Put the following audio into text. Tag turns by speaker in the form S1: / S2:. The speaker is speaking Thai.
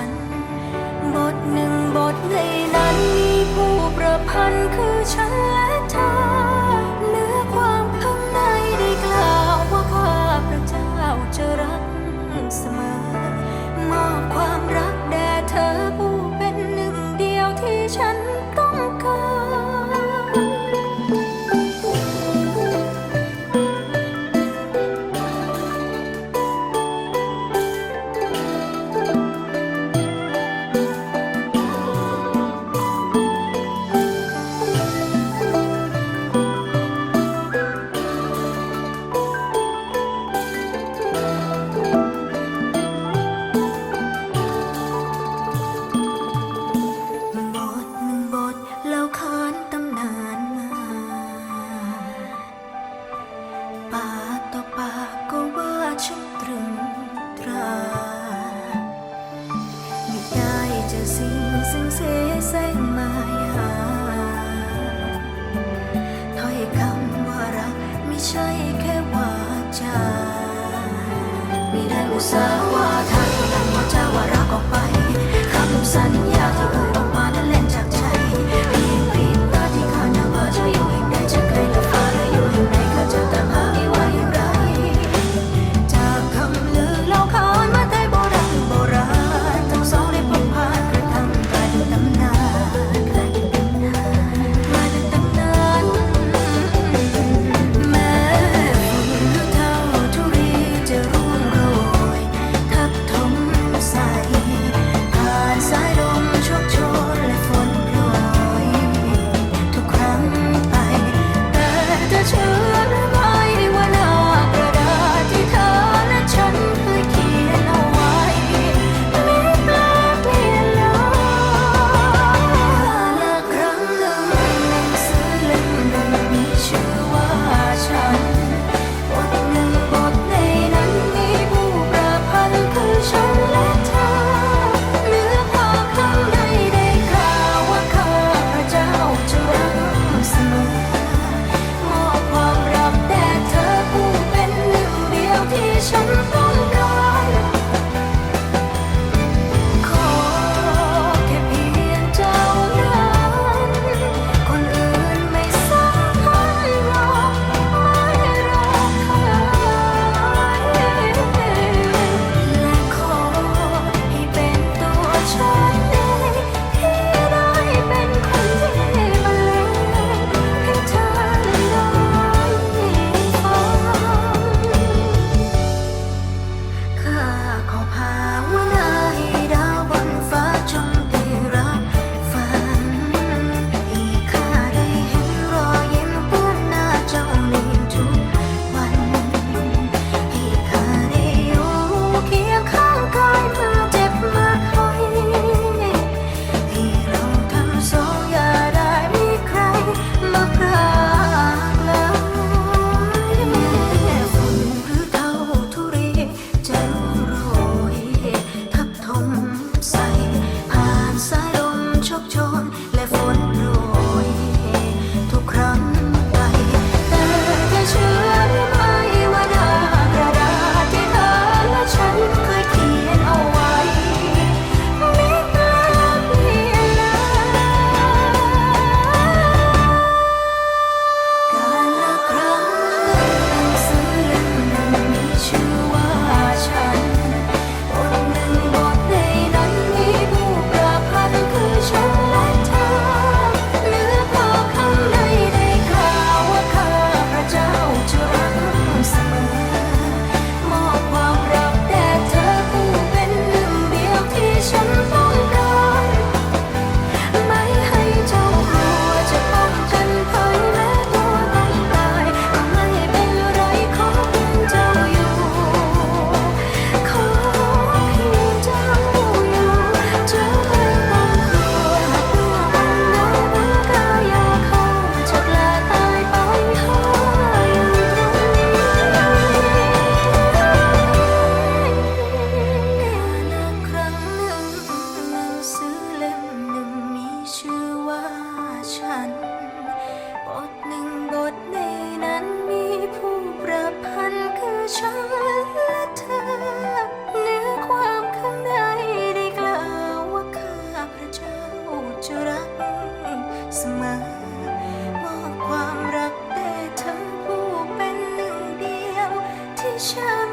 S1: ัน บทหนึ่งบทในนั้นมีผู้ประพันธ์คือฉัน สาถ้อยคำว่ารักไม่ใช่แค่วาจม่ได้อุตาว่าทางนั้นว่าจะว่ารักออกไปคำสัญญา ฉัน บทหนึ่งบทในนั้นมีผู้ประพันธ์คือฉันและเธอ เนื้อความข้างในได้กล่าวว่าข้าพระเจ้าจะรักเสมอมอบความรักแต่เธอผู้เป็นหนึ่งเดียวที่ฉัน